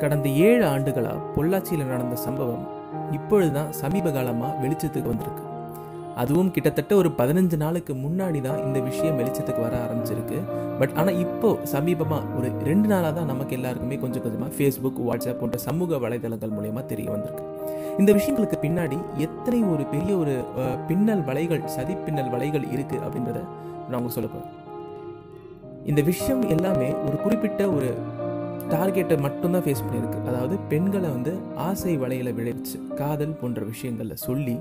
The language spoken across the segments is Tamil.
கடந்த ஏழு ஆண்டுகளாக பொள்ளாச்சியில் நடந்த சம்பவம் இப்பொழுதுதான் சமீப காலமாக வெளிச்சத்துக்கு வந்திருக்கு. அதுவும் கிட்டத்தட்ட ஒரு பதினஞ்சு நாளுக்கு முன்னாடி தான் இந்த விஷயம் வெளிச்சத்துக்கு வர ஆரம்பிச்சிருக்கு. பட் ஆனால் இப்போ சமீபமாக ஒரு ரெண்டு நாளாக தான் நமக்கு எல்லாருக்குமே கொஞ்சம் கொஞ்சமாக ஃபேஸ்புக் வாட்ஸ்அப் போன்ற சமூக வலைதளங்கள் மூலயமா தெரிய வந்திருக்கு. இந்த விஷயங்களுக்கு பின்னாடி எத்தனை ஒரு பெரிய ஒரு அஹ், பின்னல் வலைகள் சதி பின்னல் வலைகள் இருக்குது அப்படின்றத நான் உங்களுக்கு சொல்ல போகிறேன் இந்த விஷயம் எல்லாமே ஒரு குறிப்பிட்ட ஒரு டார்கெட்டை மட்டும்தான் ஃபேஸ் பண்ணியிருக்கு. அதாவது பெண்களை வந்து ஆசை வலையில் விளைவிச்சு காதல் போன்ற விஷயங்களில் சொல்லி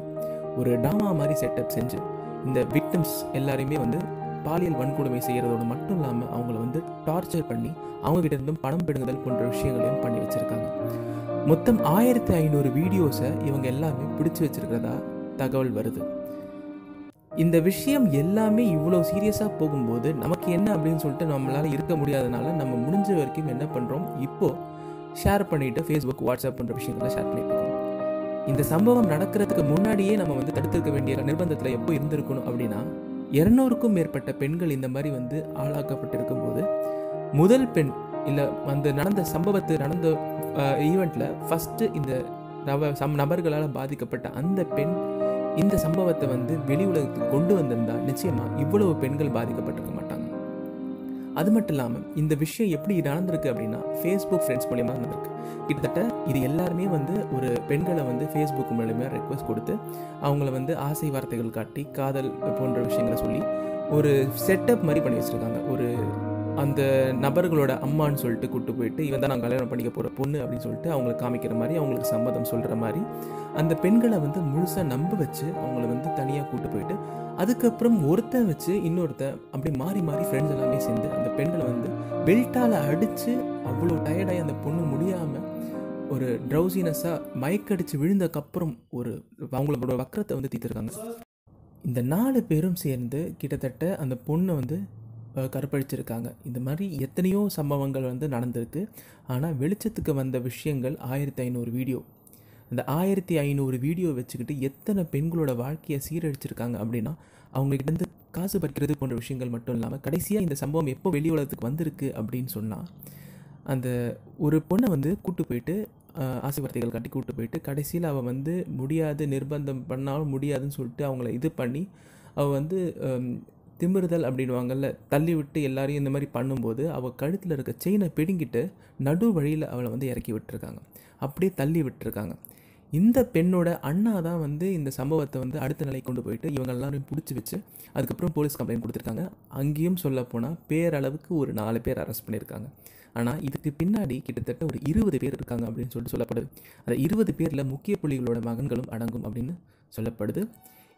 ஒரு டாமா மாதிரி செட்டப் செஞ்சு இந்த விக்டிம்ஸ் எல்லாரையுமே வந்து பாலியல் வன்கொடுமை செய்கிறதோடு மட்டும் இல்லாமல் அவங்கள வந்து டார்ச்சர் பண்ணி அவங்க கிட்ட இருந்தும் பணம் பிடுங்குதல் போன்ற விஷயங்களையும் பண்ணி வச்சுருக்காங்க. மொத்தம் ஆயிரத்தி ஐநூறு வீடியோஸை இவங்க எல்லாமே பிடிச்சி வச்சிருக்கிறதா தகவல் வருது. இந்த விஷயம் எல்லாமே இவ்வளோ சீரியஸாக போகும்போது நமக்கு என்ன அப்படின்னு சொல்லிட்டு நம்மளால் இருக்க முடியாதனால நம்ம முடிஞ்ச வரைக்கும் என்ன பண்ணுறோம் இப்போது ஷேர் பண்ணிவிட்டு ஃபேஸ்புக் வாட்ஸ்அப் போன்ற விஷயங்களை ஷேர் பண்ணிட்டு இருக்கோம். இந்த சம்பவம் நடக்கிறதுக்கு முன்னாடியே நம்ம வந்து தடுத்திருக்க வேண்டிய நிர்பந்தத்தில் எப்போ இருந்திருக்கணும் அப்படின்னா இருநூறுக்கும் மேற்பட்ட பெண்கள் இந்த மாதிரி வந்து ஆளாக்கப்பட்டிருக்கும் போது முதல் பெண் இல்லை அந்த நடந்த சம்பவத்து நடந்த ஈவெண்ட்டில் ஃபஸ்ட்டு இந்த நப சம் நபர்களால் பாதிக்கப்பட்ட அந்த பெண் இந்த சம்பவத்தை வந்து வெளி உலகத்துக்கு கொண்டு வந்திருந்தா நிச்சயமாக இவ்வளவு பெண்கள் பாதிக்கப்பட்டிருக்க மாட்டாங்க. அது மட்டும் இல்லாமல் இந்த விஷயம் எப்படி நடந்திருக்கு அப்படின்னா ஃபேஸ்புக் ஃப்ரெண்ட்ஸ் மூலியமாக நடந்திருக்கு. கிட்டத்தட்ட இது எல்லாருமே வந்து ஒரு பெண்களை வந்து ஃபேஸ்புக் மூலியமாக ரெக்வஸ்ட் கொடுத்து அவங்கள வந்து ஆசை வார்த்தைகள் காட்டி காதல் போன்ற விஷயங்களை சொல்லி ஒரு செட்டப் மாதிரி பண்ணி வச்சுருக்காங்க. ஒரு அந்த நபர்களோட அம்மான்னு சொல்லிட்டு கூட்டு போயிட்டு இவன் தான் நான் கல்யாணம் பண்ணிக்க போகிற பொண்ணு அப்படின்னு சொல்லிட்டு அவங்களை காமிக்கிற மாதிரி அவங்களுக்கு சம்மதம் சொல்கிற மாதிரி அந்த பெண்களை வந்து முழுசாக நம்ப வச்சு அவங்கள வந்து தனியாக கூப்பிட்டு போயிட்டு அதுக்கப்புறம் ஒருத்தன் வச்சு இன்னொருத்தன் அப்படி மாறி மாறி ஃப்ரெண்ட்ஸ் எல்லாமே சேர்ந்து அந்த பெண்களை வந்து பெல்ட்டால் அடித்து அவ்வளோ டயர்டாகி அந்த பொண்ணு முடியாமல் ஒரு ட்ரௌசினஸாக மயக்கடிச்சு விழுந்தக்கப்புறம் ஒரு அவங்களோட வக்கரத்தை வந்து தீர்த்துருக்காங்க. இந்த நாலு பேரும் சேர்ந்து கிட்டத்தட்ட அந்த பொண்ணை வந்து கற்பழிச்சிருக்காங்க. இந்த மாதிரி எத்தனையோ சம்பவங்கள் வந்து நடந்திருக்கு. ஆனால் வெளிச்சத்துக்கு வந்த விஷயங்கள் ஆயிரத்தி ஐநூறு வீடியோ. அந்த ஆயிரத்தி ஐநூறு வீடியோ வச்சுக்கிட்டு எத்தனை பெண்களோட வாழ்க்கையை சீரழிச்சிருக்காங்க அப்படின்னா அவங்ககிட்ட காசு பறிக்கிறது போன்ற விஷயங்கள் மட்டும் இல்லாமல் கடைசியாக இந்த சம்பவம் எப்போ வெளி உலகத்துக்கு வந்திருக்கு அப்படின்னு சொன்னால் அந்த ஒரு பொண்ணை வந்து கூட்டு போயிட்டு ஆசைவார்த்தைகள் கட்டி காட்டி கூட்டு போயிட்டு கடைசியில் அவள் வந்து முடியாது நிர்பந்தம் பண்ணாலும் முடியாதுன்னு சொல்லிட்டு அவங்கள இது பண்ணி அவள் வந்து திமிருதல் அப்படின்வாங்கல்ல தள்ளி விட்டு எல்லாரையும் இந்த மாதிரி பண்ணும்போது அவள் கழுத்தில் இருக்க செயினை பிடுங்கிட்டு நடு வழியில் அவளை வந்து இறக்கி விட்டுருக்காங்க. அப்படியே தள்ளி விட்டுருக்காங்க. இந்த பெண்ணோட அண்ணா தான் வந்து இந்த சம்பவத்தை வந்து அடுத்த நிலைக்கு கொண்டு போயிட்டு இவங்க எல்லாரையும் பிடிச்சி வச்சு அதுக்கப்புறம் போலீஸ் கம்ப்ளைண்ட் கொடுத்துருக்காங்க. அங்கேயும் சொல்ல போனால் பேரளவுக்கு ஒரு நாலு பேர் அரெஸ்ட் பண்ணியிருக்காங்க. ஆனால் இதுக்கு பின்னாடி கிட்டத்தட்ட ஒரு இருபது பேர் இருக்காங்க அப்படின்னு சொல்லிட்டு சொல்லப்படுது. அந்த இருபது பேரில் முக்கிய புள்ளிகளோட மகன்களும் அடங்கும் அப்படின்னு சொல்லப்படுது.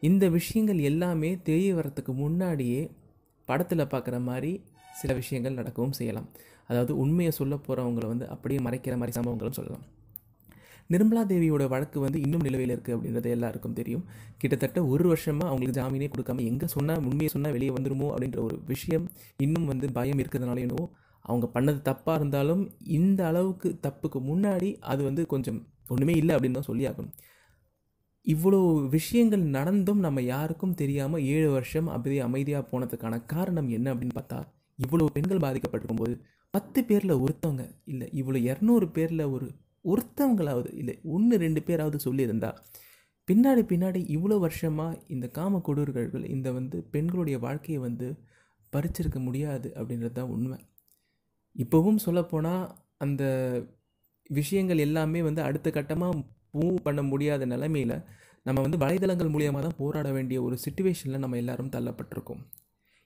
இந்த விஷயங்கள் எல்லாமே தெரிய வரத்துக்கு முன்னாடியே படத்தில் பார்க்குற மாதிரி சில விஷயங்கள் நடக்கவும் செய்யலாம். அதாவது உண்மையை சொல்ல போகிறவங்கள வந்து அப்படியே மறைக்கிற மாதிரி சம்பவங்களும் சொல்லலாம். நிர்மலா தேவியோட வழக்கு வந்து இன்னும் நிலுவையில் இருக்குது அப்படின்றது எல்லாருக்கும் தெரியும். கிட்டத்தட்ட ஒரு வருஷமாக அவங்களுக்கு ஜாமீனே கொடுக்காம எங்கே சொன்னால் உண்மையை சொன்னால் வெளியே வந்துருமோ அப்படின்ற ஒரு விஷயம் இன்னும் வந்து பயம் இருக்கிறதுனால என்னவோ அவங்க பண்ணது தப்பாக இருந்தாலும் இந்த அளவுக்கு தப்புக்கு முன்னாடி அது வந்து கொஞ்சம் ஒன்றுமே இல்லை அப்படின்னு தான் சொல்லி ஆகணும். இவ்வளோ விஷயங்கள் நடந்தும் நம்ம யாருக்கும் தெரியாமல் ஏழு வருஷம் அப்படியே அமைதியாக போனதுக்கான காரணம் என்ன அப்படின்னு பார்த்தா இவ்வளோ பெண்கள் பாதிக்கப்பட்டிருக்கும் போது பத்து பேரில் ஒருத்தவங்க இல்லை இவ்வளோ இரநூறு பேரில் ஒரு ஒருத்தவங்களாவது இல்லை ஒன்று ரெண்டு பேராவது சொல்லியிருந்தா பின்னாடி பின்னாடி இவ்வளோ வருஷமாக இந்த காம கொடூர்கள் இந்த வந்து பெண்களுடைய வாழ்க்கையை வந்து பறிச்சிருக்க முடியாது அப்படின்றது தான் உண்மை. இப்போவும் சொல்லப்போனால் அந்த விஷயங்கள் எல்லாமே வந்து அடுத்த கட்டமாக மூவ் பண்ண முடியாத நிலமையில் நம்ம வந்து வலைதளங்கள் மூலியமாக தான் போராட வேண்டிய ஒரு சுச்சுவேஷனில் நம்ம எல்லாரும் தள்ளப்பட்டிருக்கோம்.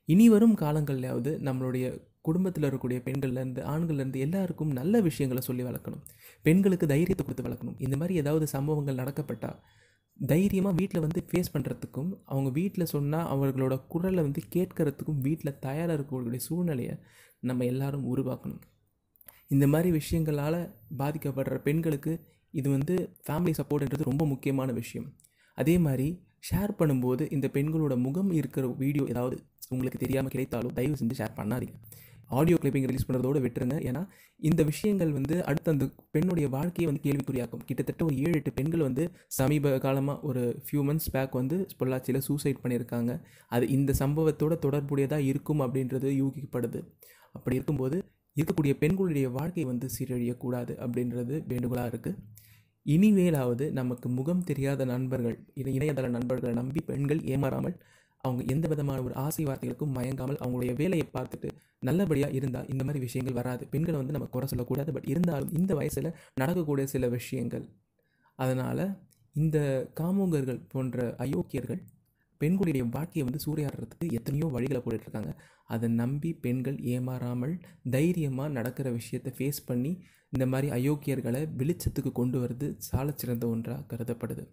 இனி வரும் காலங்கள்லையாவது நம்மளுடைய குடும்பத்தில் இருக்கக்கூடிய பெண்கள்லேருந்து ஆண்கள்லேருந்து எல்லாருக்கும் நல்ல விஷயங்களை சொல்லி வளர்க்கணும். பெண்களுக்கு தைரியத்தை கொடுத்து வளர்க்கணும். இந்த மாதிரி ஏதாவது சம்பவங்கள் நடக்கப்பட்டால் தைரியமாக வீட்டில் வந்து ஃபேஸ் பண்ணுறதுக்கும் அவங்க வீட்டில் சொன்னால் அவர்களோட குரலை வந்து கேட்கறதுக்கும் வீட்டில் தயாராக இருக்கக்கூடிய சூழ்நிலையை நம்ம எல்லாரும் உருவாக்கணும். இந்த மாதிரி விஷயங்களால் பாதிக்கப்படுற பெண்களுக்கு இது வந்து ஃபேமிலி சப்போர்ட்ன்றது ரொம்ப முக்கியமான விஷயம். அதே மாதிரி ஷேர் பண்ணும்போது இந்த பெண்களோட முகம் இருக்கிற வீடியோ ஏதாவது உங்களுக்கு தெரியாமல் கிடைத்தாலும் தயவு செஞ்சு ஷேர் பண்ணாதீங்க. ஆடியோ கிளிப்பிங் ரிலீஸ் பண்ணுறதோட விட்டுருங்க. ஏன்னா இந்த விஷயங்கள் வந்து அடுத்த அந்த பெண்ணுடைய வாழ்க்கையை வந்து கேள்விக்குறியாக்கும். கிட்டத்தட்ட ஒரு ஏழு எட்டு பெண்கள் வந்து சமீப காலமாக ஒரு ஃபியூ மந்த்ஸ் பேக் வந்து பொள்ளாச்சியில் சூசைட் பண்ணியிருக்காங்க. அது இந்த சம்பவத்தோட தொடர்புடையதாக இருக்கும் அப்படின்றது யூகிக்கப்படுது. அப்படி இருக்கும்போது இருக்கக்கூடிய பெண்களுடைய வாழ்க்கை வந்து சீரழியக்கூடாது அப்படின்றது வேண்டுகோளாக இருக்குது இனிமேலாவது நமக்கு முகம் தெரியாத நண்பர்கள் இணை- இணையதள நண்பர்களை நம்பி பெண்கள் ஏமாறாமல் அவங்க எந்த விதமான ஒரு ஆசை வார்த்தைகளுக்கும் மயங்காமல் அவங்களுடைய வேலையை பார்த்துட்டு நல்லபடியாக இருந்தால் இந்த மாதிரி விஷயங்கள் வராது. பெண்களை வந்து நம்ம குறை சொல்லக்கூடாது. பட் இருந்தாலும் இந்த வயசில் நடக்கக்கூடிய சில விஷயங்கள். அதனால் இந்த காமுகர்கள் போன்ற அயோக்கியர்கள் பெண்களுடைய வாழ்க்கையை வந்து சூறையாடுறதுக்கு எத்தனையோ வழிகளை போட்டுட்ருக்காங்க. அதை நம்பி பெண்கள் ஏமாறாமல் தைரியமாக நடக்கிற விஷயத்தை ஃபேஸ் பண்ணி இந்த மாதிரி அயோக்கியர்களை வெளிச்சத்துக்கு கொண்டு வரது சாலச்சிறந்த ஒன்றாக கருதப்படுது.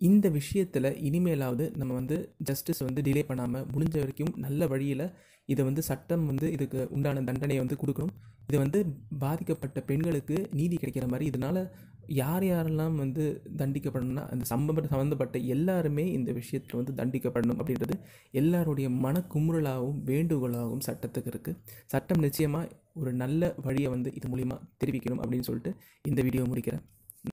இந்த விஷயத்தில் இனிமேலாவது நம்ம வந்து ஜஸ்டிஸ் வந்து டிலே பண்ணாமல் முடிஞ்ச வரைக்கும் நல்ல வழியில் இதை வந்து சட்டம் வந்து இதுக்கு உண்டான தண்டனையை வந்து கொடுக்கணும். இது வந்து பாதிக்கப்பட்ட பெண்களுக்கு நீதி கிடைக்கிற மாதிரி இதனால் யார் யாரெல்லாம் வந்து தண்டிக்கப்படணும்னா அந்த சம்பந்த சம்மந்தப்பட்ட எல்லாருமே இந்த விஷயத்தில் வந்து தண்டிக்கப்படணும் அப்படின்றது எல்லாருடைய மனக்குமுறலாகவும் வேண்டுகோளாகவும் சட்டத்துக்கு இருக்குது சட்டம் நிச்சயமாக ஒரு நல்ல வழியை வந்து இது மூலிமா தெரிவிக்கணும் அப்படின்னு சொல்லிட்டு இந்த வீடியோ முடிக்கிறேன்.